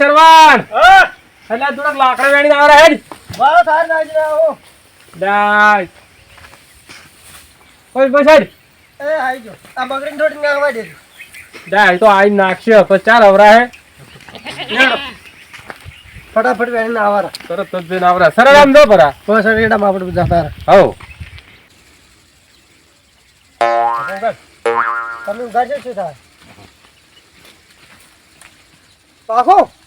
શરવાણ હા. એટલે થોડાક લાકડા વેણી આવરા હેડ બસ હાર નાખી આવો ડાય. બસ બસ હેડ એ આઈ ગયો. આ બકરીને થોડી નાખવા દેજો. ડાય તો આઈ નાખશે. પછી ચાર આવરા હે. ફટાફટ તરત જ જઈને આવરા. દો પરા બસ આપણે તમે થાય?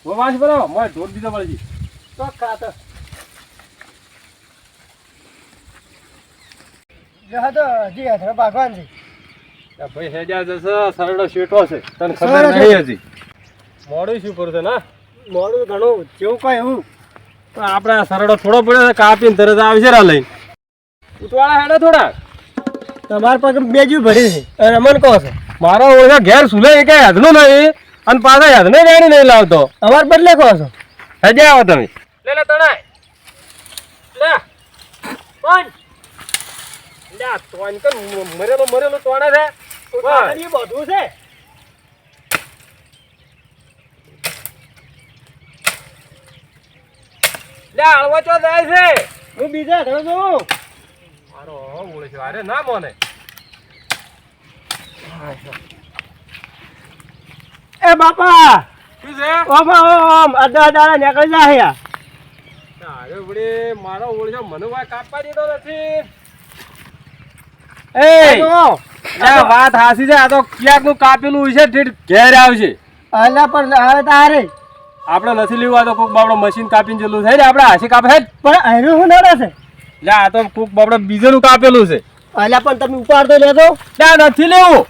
વો વાંચ બરો મોય ઢોર દીધો પડી તો ખાતો જહા તો હજી હાથમાં પાકવાન ભાઈ હેજા જશે સરળો શેટો છે. તને ખબર નહીં હજી. મોડું શું કરું ના? મોડું ઘણું જેવું કઈ એવું. તો આપણે આ સરળો થોડો પડ્યો કાપીને તરત આવશે રા લઈને. ઉતવાળા હેડે થોડા તમારા પાસે બેજું ભરી છે. અને અમને કહો છો. મારો ઓછા ઘેર સુલે એક હાથનું નહીં. અને પાછા નહીં વેણી નહીં લાવતો. અવાર બદલે કહો છો. હજે આવો તમે. લે લે તણાય. લે. કોણ? લે તોન કર મરેલો મરેલો તોણા છે. બસ. બધું છે. લે આળવા ચો જાય છે? હું બીજા ઘણો જોઉં. મારો ઓળે છે અરે ના મોને. એ બાપા! શું છે? ઓમ ઓમ અડધા દાડા નીકળી જાય અરે વડે મારો ઓળે મને કોઈ કાપવા દીધો નથી. એ વાત હાસી છે આ તો ક્યાંકનું કાપેલું છે ઠીક ઘેર આવશે. અલા પણ હવે તારે. આપણે નથી લેવું આ તો કોક બાબડો મશીન કાપીને જેલું છે ને આપણે હાસી કાપે છે. પણ એનું શું નડે છે લે આ તો કોક બાબડો બીજેનું કાપેલું છે. અલા પણ તમે ઉપાડતો લેતો ના નથી લેવું.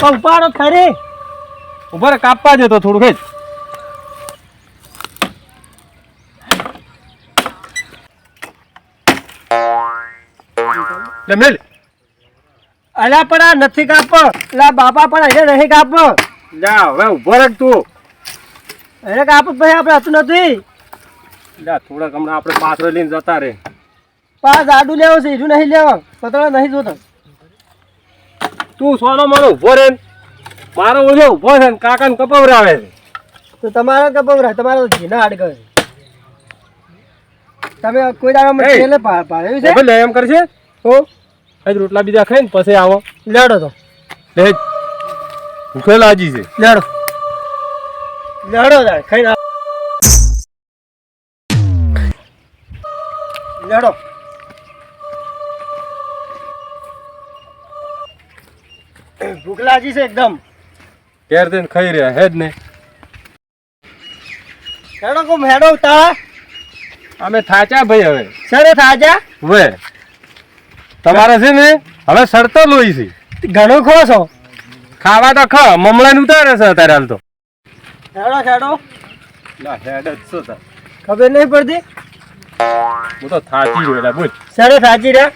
પણ ઉપાડો ખરી. ઊભા રે, કાપવા થોડુંક જ. લે મેલ. અલા પણ આ નથી કાપો અલા બાપા પણ અહીંયા નહીં કાપો જા હવે ઊભો રાખ તું. એને કાપો પછી આપણે હતું નથી. લે થોડાક હમણાં આપણે પાથરો લઈને જતા રે પાસ આડું લેવું છે ઈડું નહીં લેવા. પતળા નહીં જોતો. તું સોનો મારો ઊભો રે ને. મારો ઓળો ઊભો છે ને કાકાને કપાવરાવે છે. તો તમારા કપાવરા તમારા તો ઘીના હાડ છે. તમે કોઈ દાડામાં મને પા- પાડ્યું છે? ભલે એમ કરશે. તો હજ રોટલા બીજા ખાઈને પછી આવો. લેડો તો. લે ભૂખે લાજી છે. લેડો. લેડો તાર આવો. લેડો. ભૂખ લાગી છે એકદમ. ઘેર થઈને ખાઈ રહ્યા હે જ ને હેડો કોમ હેડો અમે થાચા ભાઈ હવે. સરે થાચા? વે તમારે છે ને હવે સડતો લોહી છે. ઘણો ખો છો. ખાવા તો ખ મમણાને ઉતારે છે અત્યારે હાલ તો. હેડો હેડો. ના હેડ જ છો તાર. ખબર નહીં પડતી? હું તો થાચી રહ્યો એટલે બોલ. સરે થાચી રહ્યા?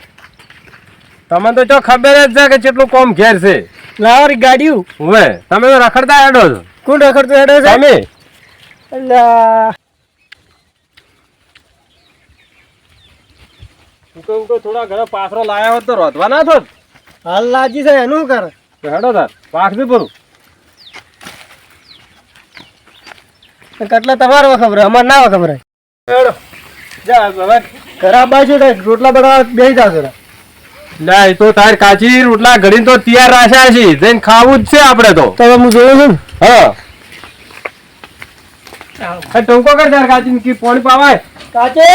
તમને તો જો ખબર જ છે કે કેટલું કોમ ઘેર છે. લાવરી ગાડીયું હવે તમે તો રખડતા હેડો છો. કોણ રખડતો હેડો છે? તમે? ઉકે ઉકે થોડા ઘરે પાથરો લાયા હોત તો રોધવા ના થોત. હાલ લાજી છે એનું કર. હેડો તાર પાક બી ભરું. કટલા તમારો ખબર અમાર ના ખબર હેડો. જા હવે. ખરાબ બાજુ રોટલા બનાવવા બેસી જાવ જરા. લે એ તો તાર કાચી રોટલા ઘડીને તો તૈયાર રાખ્યા છે જઈને ખાવું જ છે આપણે તો. તમે હું જોયું છું હા. એ ટૂંકો કર તાર કાચી કી પાણી પાવાય. કાચે!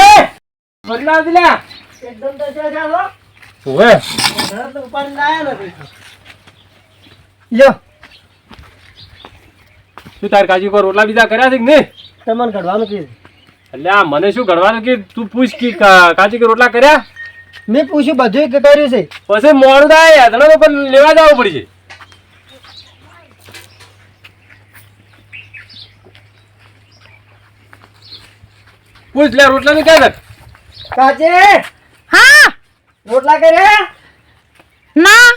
બદલા દિલા એકદમ તો છે ચાલો. હવે ઘરે તો ઉપાડી લાયા નથી લ્યો. તું તાર કાચી પર રોટલા બીજા કર્યા છે કે નહીં? તમને ઘડવાનું કીધું. એટલે આ મને શું ઘડવાનું કીધું? તું પૂછ કે કાચી કે રોટલા કર્યા? મેં પૂછ્યું બધું કર્યું છે. પછી મોડું થાય યાદણા પણ લેવા જવું પડશે. પૂછ લે રોટલા નું ક્યાં કાચે? હા. રોટલા કરે ના.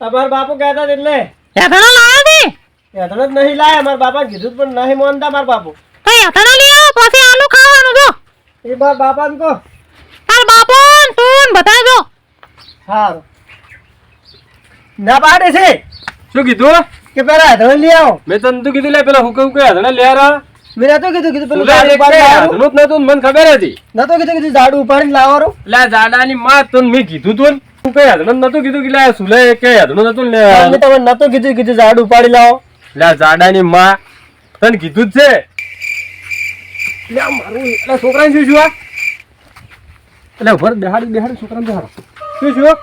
તમારા બાપુ કહેતા એટલે. યાતણા લાયા દે હેઠળ જ નહીં લાયા મારા બાપા કીધું પણ નહીં માનતા મારા બાપુ. તો યાતણા લઈ આવો પછી આલુ ખાવાનું જો. એ બાપા બાપાને કહો. ને તું ને બધા જો સારું ના પાડે છે? શું કીધું? કે પેલા હેઠળ લઈ આવો. મેં તને તું કીધું લે પેલા હુકે હુકે હદણે લે રા મેં તો કીધું કીધું પેલું ઝાડુ લાવવાનું. હાથનું જ નતું મને ખબર હતી. નતો કીધું કીધું ઝાડ ઉપાડીને લાવવાનું. લે ઝાડાની જાડાની માં તો મેં કીધું તું ને. તું કઈ હાથનું નતું કીધું કે લે આ સુલાઈ કઈ હાથનું નતું લે મેં તમને નતો કીધું કીધું ઝાડ ઉપાડી લાવો. લે આ જાડાની માં તને કીધું જ છે. આ મારું એટલે છોકરાને શું શું આ એટલે ઉભર બેહાડી બેહાડી છોકરાને બેહાડો. શું શું?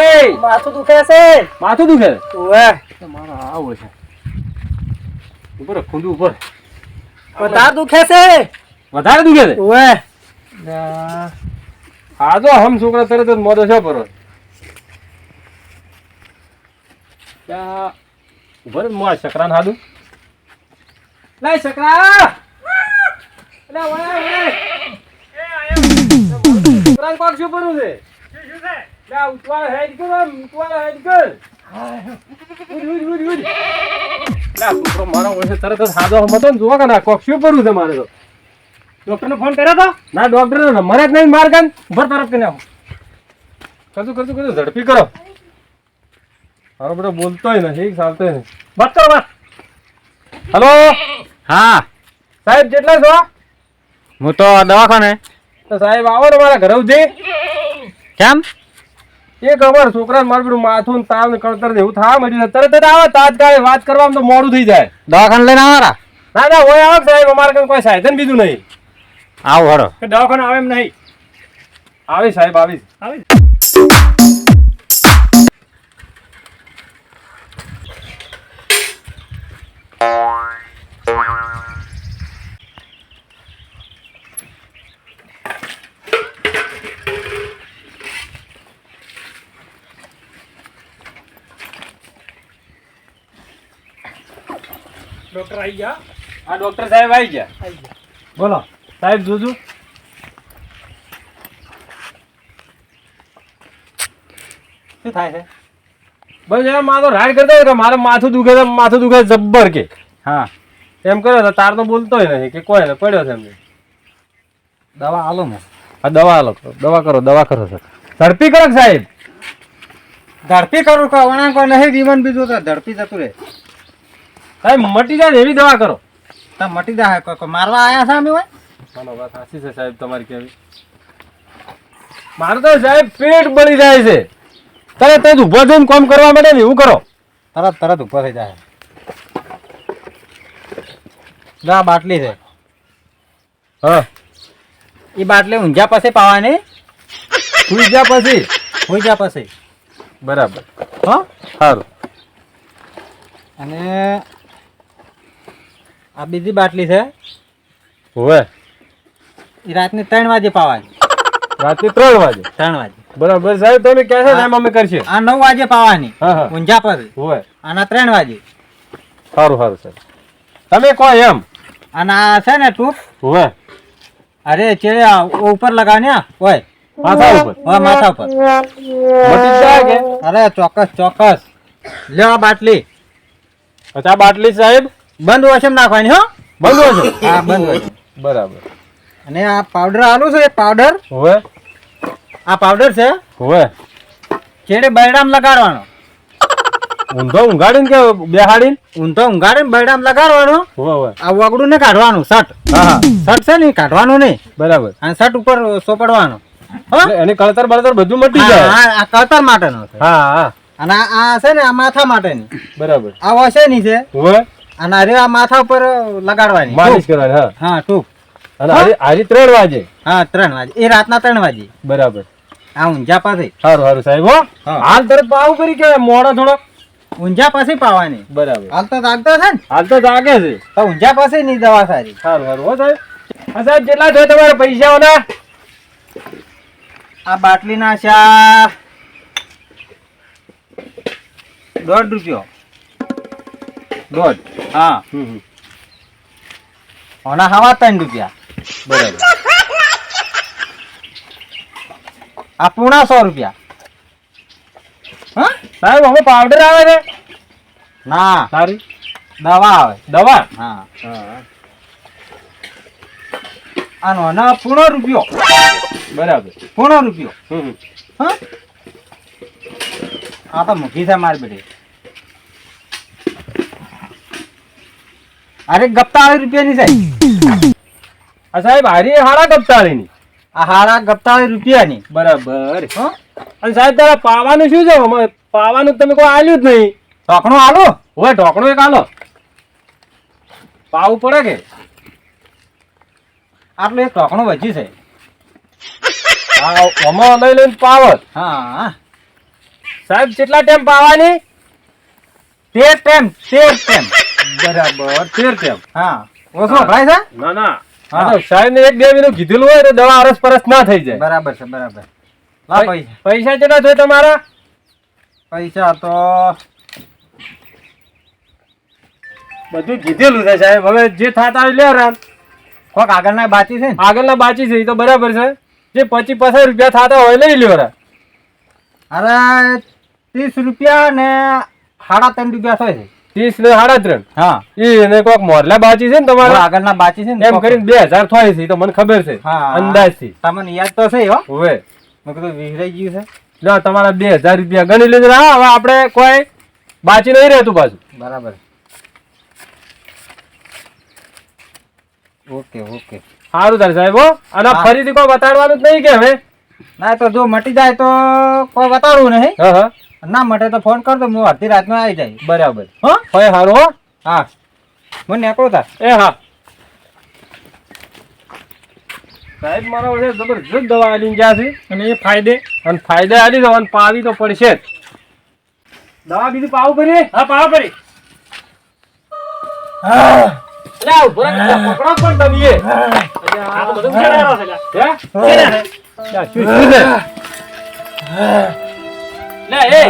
એ માથું દુખે છે. માથું દુખે? ઓએ મારા આવો છે. ઉપર ખુંદુ ઉપર વધારે દુખે છે. વધારે દુખે છે? ઓએ આ તો હમ છોકરા તરત જ મોદો છે પર ઉભર મોય શકરાન હાદું લે શકરા લે ઓય ઓય. છોકરાન કોક શું પડ્યું છે. શું શું છે લે ઉતવાળ હેડ કર ઉતવાળ હેડ કર. ઉડ ઉડ ઉડ આ છોકરો મારો ઓછે તરત જ હાદો હમતો ને જોવા કે ના કોક શું પડ્યું છે મારે તો. ડોક્ટરને ફોન કર્યો તો? ના ડોક્ટર નંબર જ નહીં માર કાન. ઉભર તરફ કરીને આવો. કરતું કરતું કરતું ઝડપી કરો. મારો બેટો બોલતોય નથી ચાલતોય નહીં. વાત કરો વાત. હલો? હા. સાહેબ કેટલા છો? હું તો દવાખાને. તો સાહેબ આવો ને મારા ઘરે ઉધી કેમ? એ ખબર છોકરા મારું પેલું માથું ને તાવ ને કળતર ને એવું થવા માંડ્યું તરત જ આવે તાત્કાલિક વાત કરવામાં તો મોડું થઈ જાય. દવાખાને લઈને આવવાના? ના ના હોય આવો સાહેબ અમારે કઈ કોઈ સાધન બીજું નહીં. આવો હડો દવાખાને આવે એમ નહીં. આવી સાહેબ આવી. આવી ડોક્ટર આવી ગયા. હા ડોક્ટર સાહેબ આવી ગયા. બોલો સાહેબ જોજો. શું થાય છે? બસ એમ મારો રાડ કરતો હોય કે મારે માથું દુખે છે માથું દુખે જબ્બર કે. હા. એમ કર્યો તો તાર તો બોલતોય નહીં કે કોઈ ને પડ્યો છે એમને. દવા આલો ને. આ દવા આલો કરો દવા કરો દવા કરો સર. ઝડપી કરો સાહેબ. ઝડપી કરું કે વણા કોઈ નહીં જીવન બીજું તો ધડપી જતું રે સાહેબ મટી જાય ને એવી દવા કરો. તમે મટી જાય મારવા આયા છે અમે હોય? ચાલો વાત સાચી છે સાહેબ તમારી કેવી? મારું તો સાહેબ પેટ બળી જાય છે. તરત જ ઊભો થઈને કામ કરવા માટે એવું કરો. તરત તરત ઊભો થઈ જાય ના બાટલી છે. હા. એ બાટલી ઊંઝા પાસે પાવાની? ઊંઝા પછી? ઊંઝા પછી. બરાબર. હા? સારું અને આ બીજી બાટલી છે. હોવે. એ રાતની ત્રણ વાગે પાવાની. રાતની ત્રણ વાગે? ત્રણ વાગે. બરાબર. સાહેબ તમે કહે છે? એમ અમે કરશે. આ નવ વાગે પાવાની. ઊંઝા પર હોવે. આના ત્રણ વાગે. સારું સારું સાહેબ તમે કહો એમ? અને આ છે ને ટૂંક? હોવે. અરે ચેડે ઉપર લગાવને આ, ઓય. માથા ઉપર. હા માથા ઉપર. મટી અરે ચોક્કસ ચોક્કસ. લ્યો આ બાટલી. અચ્છા બાટલી સાહેબ? બંધ વોશમ નાખવાની હો? બંધ હોય છે. હા બંધ વોશમ બરાબર. અને આ પાવડર આલું છે પાવડર હોવે. આ પાવડર છે? હોવે. છેડે બરડામ લગાડવાનો. ઊંધો ઊંઘાડીને કે બેહાડીને? ઊંધો ઊંઘાડીને બરડામ લગાડવાનો. હોવે હોવે. આ વગડું ને કાઢવાનું શર્ટ. હા હા. શર્ટ છે ને કાઢવાનું નહીં. બરાબર. અને શર્ટ ઉપર સોપડવાનો. હો? એટલે એની કળતર બળતર બધું મટી જાય. હા, આ કળતર માટેનો છે. હા હા. અને આ આ છે ને આ માથા માટેની. બરાબર. આ વસેની છે. હોય અને અરે આ માથા ઉપર લગાડવાની. માલિશ કરવાની હા. હા ટૂંક અને હારી આજે ત્રણ વાગે. હા ત્રણ વાગે. એ રાતના ત્રણ વાગે. બરાબર. આ ઊંઝા પાસે. સારું સારું સાહેબ હો. હાલ તરત પાવું કરી કે મોડો થોડો? ઊંઝા પાસે પાવાની. બરાબર. હાલ તો જાગતો છે ને? હાલ તો જાગે છે. તો ઊંઝા પાસે ની દવા સારી. સારું સારું. હો સાહેબ. હા સાહેબ કેટલા છે તમારા પૈસાઓના? આ બાટલીના ચા દોઢ રૂપિયો. દોઢ હા. ઓના હવા ત્રણ રૂપિયા. બરાબર. આ પૂણા સો રૂપિયા. હા? સાહેબ હવે પાવડર આવે છે? ના. સારી? દવા આવે. દવા? હા. હા. આનો ના પૂણો રૂપિયો. બરાબર. પૂણો રૂપિયો. હા? આ તો મૂકી છે મારી બેટી. અરે ગપ્તાળી રૂપિયાની સાહેબ. આ સાહેબ હારી હાડા કપતાળીની આ હાડા ગપ્તાળી રૂપિયાની. બરાબર. હો? અને સાહેબ તારા પાવાનું શું છે? પાવાનું તમે કોઈ આલ્યું જ નહીં. ઢોકણું આલો? હવે ઢોકણું એક આલો. પાવું પડે કે? આટલું એક ઢોકણું વધ્યું છે. હા આમાં લઈ લઈને પાવત. હા. સાહેબ કેટલા ટાઈમ પાવાની? તેર ટાઈમ તેર ટેમ. બરાબર. તેર ટાઈમ હા. ઓછો વપરાય છે? ના ના. હા. તો સાહેબ ને એક બે મહિનું કીધેલું હોય તો દવા અરસ પરસ ના થઈ જાય. બરાબર છે બરાબર. પૈસા. પૈસા કેટલા જોઈએ તમારા? પૈસા તો બધું કીધેલું છે સાહેબ. હવે જે થાતા હોય લે રામ કોક આગળના બાચી છે ને? આગળના બાચી છે એ તો બરાબર છે. જે પચીસ પચાસ રૂપિયા થાતા હોય લઈ લ્યો રા. અરે ત્રીસ રૂપિયા ને સાડા ત્રણ રૂપિયા થાય છે. ત્રીસ ને સાડા ત્રણ હા. એને કોક મોરલા બાચી છે ને તમારા? આગળના બાચી છે ને એમ કરીને બે હજાર થાય છે તો મને ખબર છે. અંદાજથી તમને યાદ તો છે હવે. મેં કીધું વિહરાઈ ગયું છે. લો તમારા બે હજાર રૂપિયા ગણી લીધે હા હવે આપણે કોઈ બાચી નહીં રહેતું પાછું. બરાબર. Okay okay. સારું તાર સાહેબ હો. અને. ફરીથી કોઈ બતાડવાનું જ નહીં કે હવે ના તો જો મટી જાય તો કોઈ બતાડવું નહીં. હા હા. ના માટે તો ફોન કર દો હું અડધી રાતમાં આવી જાય. બરાબર. હા? હોય સારું હો? હા. નીકળું તા એ હા. સાહેબ મારા વડે જબરજસ્ત દવા આલીને ગયા છે. અને એ ફાયદે. અને ફાયદા આલી દો અને પાવી તો પડશે જ. દવા બીજું પાવું કરી હા પાવ કરી હા. ઊભો પકડો પણ તમે એ. આ તો બધું છે હે? શું શું છે? લે, એ.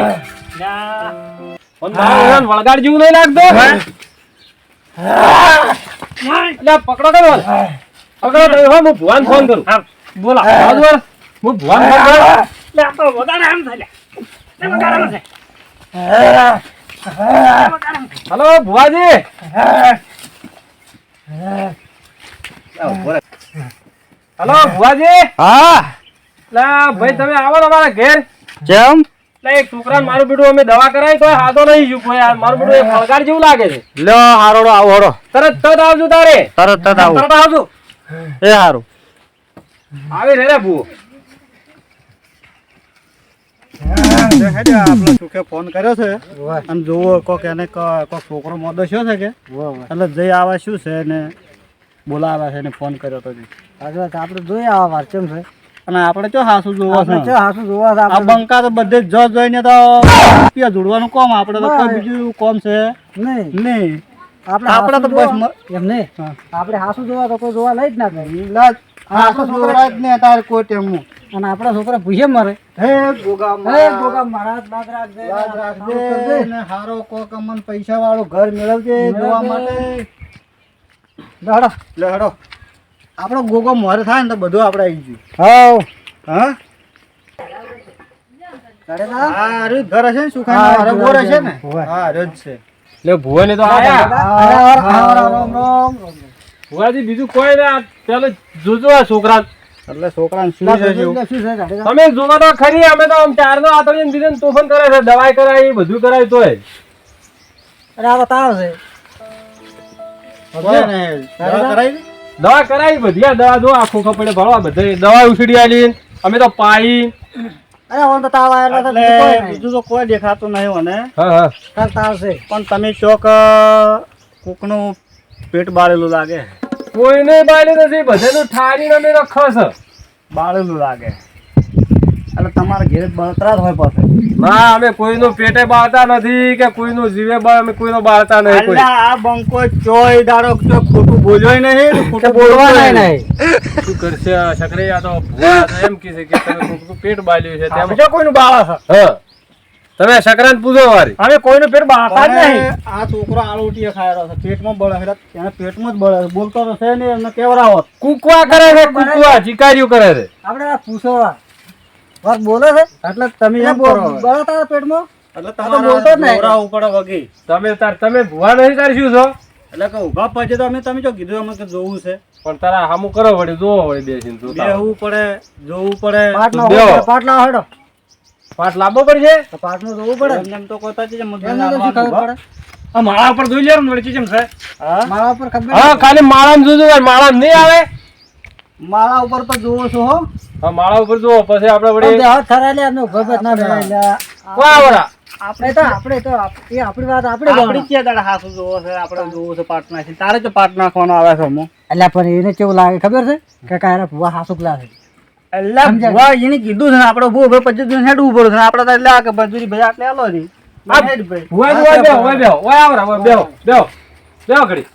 વળગાડ જેવું નહીં લાગતો? લે, પકડો કરો પકડો તમે હો, હું ભુવાને ફોન કરું. બોલા બોલો. હું ભુવાને ફોન કરું. લે, તો વધારે આમ થાય. લે, વધારે આમ થાય. હલો ભુવાજી. હલો ભુવાજી. હા. લે ભાઈ તમે આવો અમારા ઘેર. જેમ લે એક છોકરાને મારું બેટું અમે દવા કરાવી તો હાથો નહીં જ્યું કોઈ મારું બેટું એક વળગાડ જેવું લાગે છે. લ્યો હારોડો આવો હરો. તરત તરત આવજો તારે. તરત તરત આવું. તરત આવજો. એ હારું. આવી રે રે ભૂ આપણે સુખે ફોન કર્યો છે અને જોવો કોક એને કોક છોકરો મોદો છે કે એટલે જઈ આવે શું છે ને બોલાવે છે ને ફોન કર્યો તો આપડે આપણે જોઈ આવા વાંચન છે અને આપણે ચો હાસુ જોવા છે? ચો હાસુ જોવા છે આ બંકા તો બધે જ જોઈને તો રૂપિયા જોડવાનું કોમ આપણે તો કોઈ બીજું કોમ છે? નહીં. નહીં. આપણે આપણે તો બસ એમ નહીં. આપણે હાસુ જોવા તો કોઈ જોવા લઈ જ ના જાય હાસુ જોવા જ નહીં તારે કોઈ ટેમનું અને આપણા છોકરા ભૂસે મરે. હે ગોગા હે ગોગા મહારાજ બાદ રાખજે બાદ રાખજે ને હારો કોક અમન પૈસા વાળો ઘર મેળવજે જોવા માટે. લહડો. લે હેડો આપણો ગોગો મોરે થાય ને તો બધું આપણે આવી ગયું હા હા ઘર હશે ને સુખાનો હારો ઘર બોર છે. હશે ને હા અરે છે લે ભુવાને તો આયા રામ રામ રામ રામ ભુવાજી બીજું કોઈ ના પેલો જોજો આ છોકરા એટલે છોકરાને શું છે જોજો જેવું? શું છે જાડેજા? તમે જોવા તો ખરી અમે તો આમ ચારનો આતળીને દીધે ને તોફાન કરે છે દવાઈ કરાય બધું કરાય તોય અરે આ તો છે કરાવી? દવા કરાવી બધી આ દવા જો આખો કપડે ભરવા બધે. દવા ઉછડી આલી અમે તો પાઈ. અરે ઓન તો તાવ આવેલો છે એટલે બીજું તો કોઈ દેખાતું નહીં મને. હા હા. તાવ છે. પણ તમે ચોક કોકનું પેટ બાળેલું લાગે. કોઈને બાળેલું નથી બધાનું ઠારીને અમે તો ખસ. બાળેલું લાગે. એટલે તમારા ઘેર બળતરા જ હોય પાસે ના અમે કોઈનું પેટે બાળતા નથી કે કોઈનું જીવે અમે કોઈનો બાળતા નહીં કોઈ. આ બંકો ચોય દાડો તો ખોટું બોલ્યોય નહીં કે ખોટું બોલવાના નહીં. શું કરશે આ તો એમ છે કે તમે કોકનું પેટ બાળ્યું છે. તેમ કોઈનું બાળા છે હા. તમે સંક્રાંત પૂછો વારી. હવે કોઈનું પેટ બાળતા જ નહીં. આ છોકરો આળુટીએ રહ્યો છે પેટમાં બળે છે એટલે એને પેટમાં જ બળ બોલતો તો છે નહીં એમને કેવડાવો. કુકવા કરે છે કુકવા જીકાર્યું કરે છે. આપણે પૂછો વાત બોલે છે? એટલે તમે એમ બોલો તારા પેટમાં? એટલે તમે બોલતો જ નહીં. ઉપર વગી. તમે તાર તમે ભૂવા નહીં તાર શું છો? એટલે કે ઊભા પછી તો અમે તમે જો કીધું અમે કે જોવું છે. પણ તારા હામુ કરો વળી જોવો વળી બેસીને જોતા હોય. બેહવું પડે જોવું પડે. પાટલા હોય, પાટલા હેડો. પાટ લાંબો પડશે? તો પાટનું જોવું પડે. એમ તો કોતા છે ખબર પડે. માળા ઉપર જોઈ લેવાનું વળી ચમ છે. માળા મારા ઉપર ખબર હા ખાલી માળામાં જોજો માળા નહીં આવે. માળા ઉપર તો જોવો છો હા. માળા ઉપર જુઓ પછી આપણે વડે ખરાલે એમનો ગભત ના બેડા વાહ વળા આપણે તો આપણે તો એ આપણી વાત આપણે આપણી કે દાડા હાસુ જોવો છે આપણે જોવો છે પાટ નાખી તારે તો પાટ નાખવાનો આવે છે અમો એટલે પણ એને કેવું લાગે ખબર છે? કે કાયરા ભુવા હાસુ કલા છે. એટલે ભુવા એને કીધું છે ને આપણે ઊભો ભાઈ પચીસ દિવસ હેડ ઊભો છે. આપણે તો એટલે આ કે મજૂરી ભાઈ આટલે આલો ની ભુવા ભુવા બેહો બેહો ઓય આવરા બેહો બેહો બેહો ઘડી.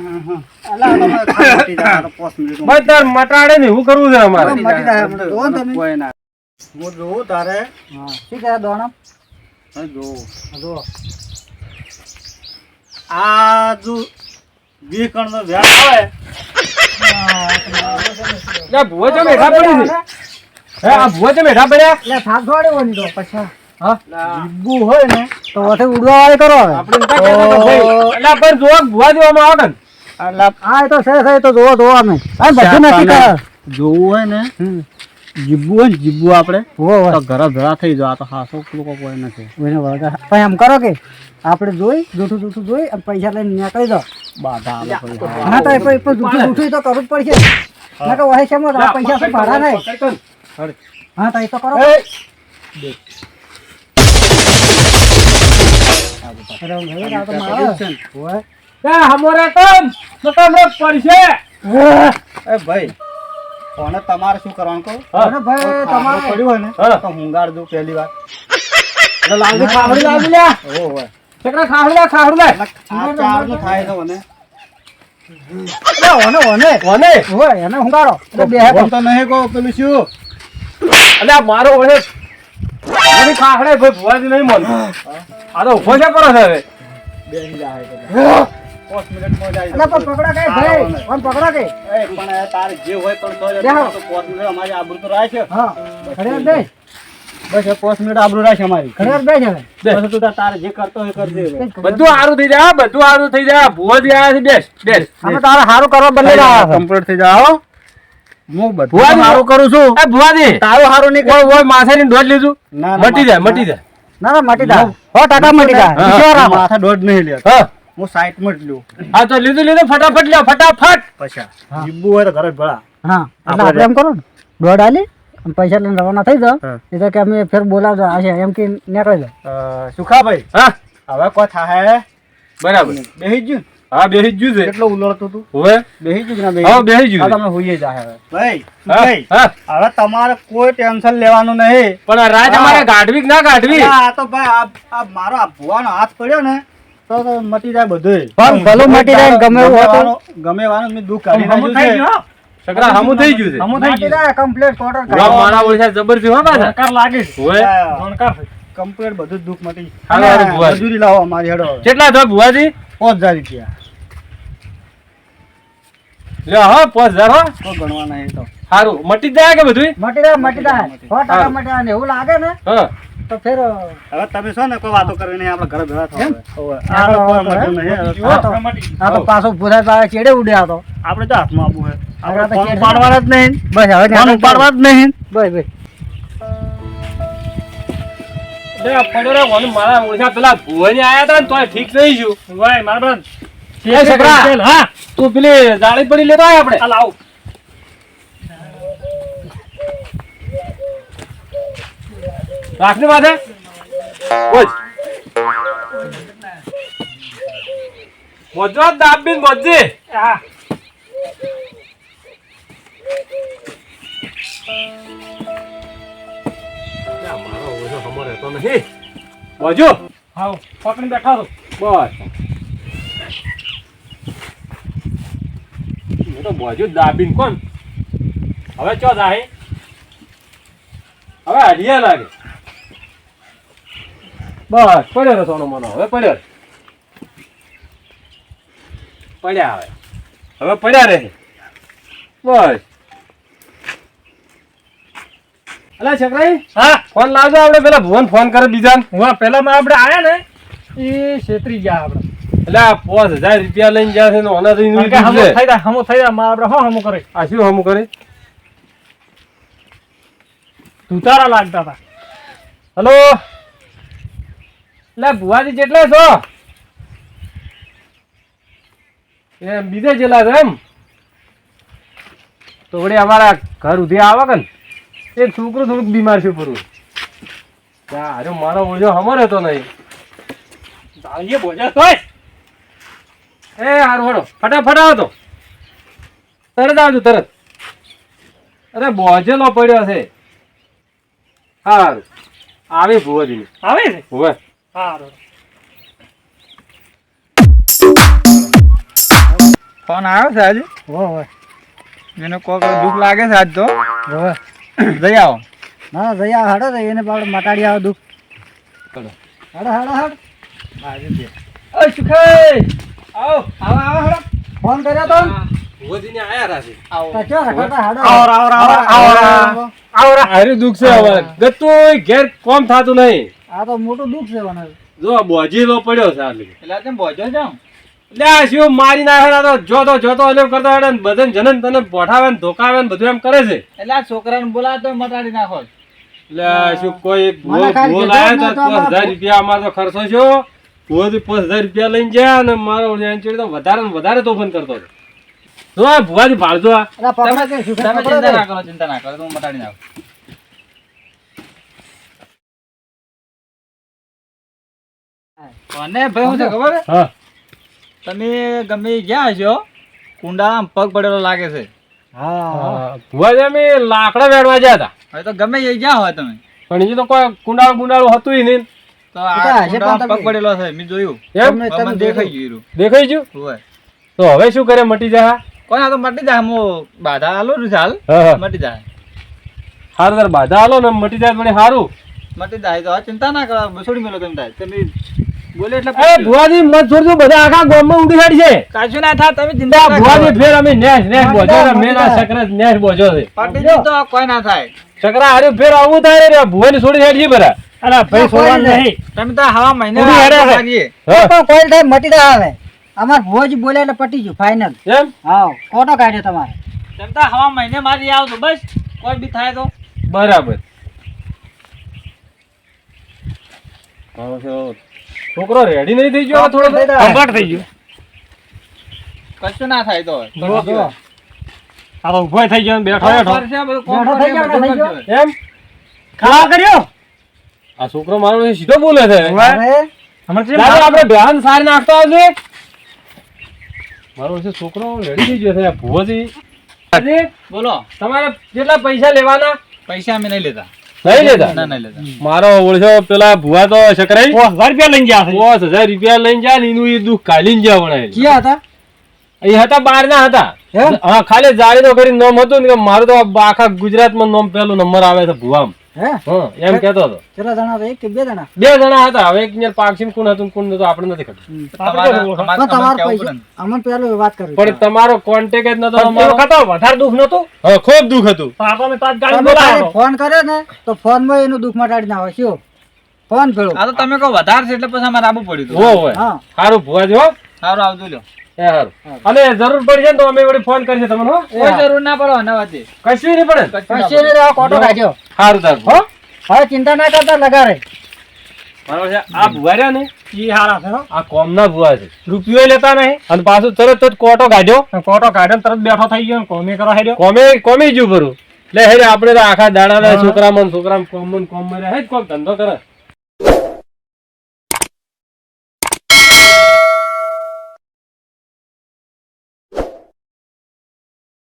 મટાડે ને શું કરવું છે અમારે? મટી જાય હમણાં. જોવો ને તમે. કોઈ ના. હું જોઉં તારે. શું કરે દોણમ જોઉં. આ જો વીસ કણ નો વ્યાજ આવે. ભુવા ચમ હેઠા પડી હે આ ભુવા ચમ હેઠા પડ્યા? એટલે થાક થોડી વળી તો પછી. હોય ને. તો વખતે ઉડવા વાળી કરો આપણે પણ જો ભુવા દેવામાં આવે ને. હા એ તો છે છે તો જોવો જોવો અમે હા બધું નથી જોવું હોય ને હમ. હોય ને જીબ્બુ આપણે તો ઘર થઈ જાવ આ તો હાસો લોકો કોઈ નથી. પણ એમ કરો કે આપણે જોઈ જૂઠું જૂઠું જોઈ અને પૈસા લઈને નીકળી દો બાધા ના તો એ પછી પછી જૂઠું જૂઠું તો કરવું જ પડશે. ના તો વહે છે આ પૈસા શું ભાડા નહીં હા તો એ તો કરો. અરે હવે આ તો મારે. હોય. હમોરે પડશે. એ ભાઈ કોને તમારે શું કરવાનું કહું? અરે ભાઈ તમારે પડ્યું હોય ને તો હુંગાર દઉં પહેલી વાર. એટલે લાલજી ખાવડી લાવજી લ્યા ઓ હોય છોકરા ખાવડી લે ખાવડી લે. આ ચારનું થાય છે મને ઓને ઓને. કોને એને hunગાડો બે તો નહીં કહું પેલું શું? એટલે મારો ઓળે મારી ખાખડે ભાઈ ભુવાજી નહીં મન આ તો ઊભો છે કરો છે હવે. બેસી જાય છે. પાંચ મિનિટમાં જાય એટલે પણ પકડા કઈ ભાઈ? પણ પકડા કઈ પણ તારે જે હોય પણ તો જ બેહો. તો પાંચ મિનિટ અમારી આબરૂ તો રાખે હા. ખરેખર બે બસ. પાંચ મિનિટ આબરૂ રાખે અમારી. ખરેખર બે છે બસ તું તારે જે કરતો હોય કરજે બધું સારું થઈ જાય હા, બધું સારું થઈ જાય. ભુવાજી આવ્યા છે બેસ બેસ. અમે તારે સારું કરવા બદલે કમ્પ્લીટ થઈ જાઓ હું. બધું સારું કરું છું. એ ભુવાજી. તારું સારું નહીં કોઈ માથે માથાની ડોઝ લીધું. ના, ના, મટી જાય મટી જાય. ના ના મટી જાય. સો ટાટા મટી જાય. હા. માથા દોઢ નહીં લે. હા. હું સાઈડમાં જ લઉં હા તો લીધું લીધું ફટાફટ લ્યો ફટાફટ. પૈસા. જીબુ હોય તો ઘરે ભળા હા એટલે આપણે એમ કરો ને દોડ આલી પૈસા લઈને રવાના થઈ જાઓ. એ તો કે અમે ફેર બોલાવજો આ છે એમ કે નીકળી જાઓ. સુખાભાઈ હા. હવે કોઈ થાય બરાબર. બેહી જ હા બેહી જ છે. કેટલો ઉલળતો તું? હવે. બેહી જ બેહી હા બેહી આ તમે હોઈએ જા હવે. ભાઈ ભાઈ હા. હવે તમારે કોઈ ટેન્શન લેવાનું નહીં. પણ આ રાજ. અમારે ગાઢવી ના ગાઢવી આ તો ભાઈ આ આ મારો આ ભુવાનો હાથ પડ્યો ને. તો તો મટી જાય બધું પણ ભલું મટી જાય ગમે એવું હોતું. ગમે એવાનું મેં દુઃખ કાઢી હમું થઈ નાખ્યું ગયું છોકરા હમું થઈ ગયું. છે મટી જાય કમ્પ્લીટ ટોટલ ભુવા મારા ઓળખ્યા જબર છે હો પાછા. છે લાગે. હોય કમ્પ્લીટ બધું દુખ મટી હાલો, હાલો, મજૂરી લાવો અમારી હેડો કેટલા થા પાંચ હજાર રૂપિયા. લ્યો હો પાંચ હજાર હો. કોઈ ગણવા નહીં તો. સારું મટી જાય કે બધું મટી જાય મટી જાય. સો ટકા મટી જાય. એવું લાગે ને તો ફેર હવે તમે છો ને કોઈ વાતો કરવી નહીં આપણે ઘરે ભેગા થાય આ તો પાછો ભૂરા પાછા ચેડે ઉડ્યા તો. આપણે તો હાથમાં આપવું હે આપણે ફોન ઉપાડવાના જ નહીં. બસ હવે ફોન ઉપાડવા જ નહીં. બસ બસ. આ મારા પેલા આયા હતા ને ઠીક થઈ ગયું. ભાઈ મારા તું પેલી જાળી પડી લેતો આપણે. લાવ રાખને માથે બોજ બોજો દાબીન બોજે હા. મારો ઓછો હમો રહેતો નથી. બોજો હાવ પકડી બેઠા છો. બસ. હું તો બોજો દાબીન કોણ? હવે ચો જાય હવે હરિયા લાગે. બસ પડ્યો ને સોનો મોનો. હવે પડ્યો પડ્યા હવે. હવે પડ્યા રહે. બસ. અલા છકરાઈ હા? ફોન લાવજો આપણે પેલા ભુવન ફોન કરે બીજા હું પેલા માં આપણે આયા ને એ છેતરી ગયા આપણે. એટલે પાંચ હજાર રૂપિયા લઈને ગયા છે ઓના તો. થઈ જાય હમો થઈ જાય આપણે હો હમો કરે. આ શું હમો કરે? તુતારા લાગતા હતા. હલો? એટલે ભુવાજી જેટલા છો. એમ બીજે જેલા છો એમ. તો વળી અમારા ઘર ઉધી આવે કે એ છોકરું થોડુંક બીમાર છે પૂરું. અરે મારો ઓળજો હમર હતો નહીં. એ બોજા તો એ ફટાફટ તરત આવજો તરત. અરે બોજેલો પડ્યો છે. હારું. આવે ભુવાજી આવે છે? ભુવા હારું ફોન આવ્યો છે આજે હો હો એને કોક દુઃખ લાગે છે આજ તો હોય જઈ આવો ના આવો હાડો તો એને પાવડે મટાડી આવો દુઃખ ચલો. હાડો હાડો હાડો ઓય સુખાઈ આવો આવો આવો હાડો ફોન કર્યો તો ભુવાજીને આયા રાશે તો ચો રખડતા હાડો આવો આવો આવો આવો આરે દુઃખ છે હવે ગતું ઘેર કોમ થાતું નહીં આ તો મોટું દુઃખ છે મને. જો બોજીલો પડ્યો છે આ એટલે તેમ બોજો છો લે આ શું મારી નાખે તો જોતો જોતો એમ કરતો હેડે ને બધાને જનન તને બોઠાવે ને ધોકાવે ને બધું એમ કરે છે. એટલે આ છોકરાને બોલાવે તો મટાડી નાખો. એટલે શું કોઈ લાયો જ તો પાંચ હજાર રૂપિયા અમારો ખર્ચો છે ભૂવોથી પાંચ હજાર રૂપિયા લઈને જાય અને મારો એન્ચોડી તો વધારે ને વધારે તોફાન કરતો હતો. જો આ ભુવાજી ભાળજો આ. તમે ચિંતા ના કરો ચિંતા ના કરો. તો હું મટાડી નાખું. અને ભાઈ હું છે ખબર હા. તમે ગમે ગયા હશો કુંડાળામાં પગ પડેલો લાગે છે. હા. ભુવાજી અમે લાકડા વેડવા ગયા હતા. હવે તો ગમે એ ગયા હોય તમે. પણ એ તો કોઈ કુંડાળું બુંડાળું હતું નહીં. તો આ પગ પડેલો છે મેં જોયું. એમ? તમે- દેખાઈ ગયું. દેખાઈ ગયું? હોય. તો હવે શું કરે મટી જાય કોણ આ તો મટી જાય હું બાધા આલો ને ચાલ. મટી જાય. હારું તાર બાધા આલો ને મટી જાય મને સારું મટી જાય તો ચિંતા ના કરો બસોડી મેલો તમે થાય તમે બોલે એટલે એ ભુવાજી મત છોડજો બધા આખા ગામમાં ઉડી હેડ છે. કાચું ના થાય તમે આ ભુવાજી ફેર અમે નેસ નેસ બોજો મટી મેં સકરત નેસ બોજો છે. પાટી તો કોઈ ના થાય. સકરા હારે ફેર આવું થાય રે ભુવાની છોડી હેડ બરા અલા ભાઈ છોડવાનું નહીં. તમે તો હવા મહિને ઉડી હેડે છે. પણ કોઈ થાય મટી જાય હવે અમાર ભોજ બોલે એટલે પટી ગયું ફાઇનલ એમ? હા ખોટો કાઢ્યો તમારે. તમે તો હવા મહિને મારી આવજો બસ. કોઈ બી થાય તો. બરાબર. હા, છોકરો રેડી નહીં થઈ ગયો થોડો થઈ થઈ ગયો. કશું ના થાય તો આ તો ઊભો થઈ ગયો બેઠો બેઠો. થઈ ગયો. એમ? ખાવા કર્યો? આ છોકરો મારો સીધો બોલે છે. આપણે ધ્યાન સારી નાખતો હશે મારો છે છોકરો રેડી થઈ ગયો છે ભુવાજી. બોલો. તમારે કેટલા પૈસા લેવાના? પૈસા અમે નહીં લેતા. નહીં ના લેતા. નહીં લેતા મારો ઓળખો પેલા ભુવા તો શકરાઈ પાંચ હજાર રૂપિયા લઈને ગયા પાંચ હજાર રૂપિયા લઈને જાય ને એનું એ દુઃખ કાઢીને ગયા વણાય. ક્યાં હતા? એ હતા બાર ના હતા. હા? ખાલી જાળી નો કરી નોમ હતું ને કે મારું તો આખા ગુજરાતમાં નોમ પેલો નંબર આવે છે ભુવામાં. એમ કેતો હતો. કેટલા જણા હતા? એક કે બે જણા? બે જણા હતા. હવે એક અહીંયા પાક્ષી કોણ હતું કોણ નતું આપણે નથી ખબર. તમારા-. અમને પેલું વાત કરવી પણ તમારો કોન્ટેક્ટ જ નતો અમારો. વધારે દુઃખ નતું હા ખૂબ દુઃખ હતું. ફોન કરે ને તો ફોનમાં એનું દુઃખ મટાડી ના હોય શું? ફોન પેલો આ તો તમે કહો વધારે છે એટલે પછી અમારે આબુ પડ્યું હતું. હોય સારું ભુવા જો સારું આવજો લ્યો. અને જરૂર પડી જાય તો અમે વળી ફોન કરીએ તમને હો. કોઈ જરૂર ના પડો વચ્ચે કશું નહીં પડે. કશું ના પછી એને તો આ કોટો કાઢ્યો સારું તારું. હો? હવે ચિંતા ના કરતા લગારે બરાબર આ ભુવા રહ્યા ને? ઈ હારા છે આ કોમના ભુવા છે. રૂપિયો લેતા નહીં. અને પાછું તરત જ કોટો કાઢ્યો કોટો કાઢ્યો તરત બેઠો થઈ ગયો કોમે કરો હેડ્યો. કોમે કોમે જ ભરું લે હેડે આપણે તો આખા દાડા છોકરામાં છોકરા છોકરામાં કોમ ને કોમમાં રહે જ કોક ધંધો કરે.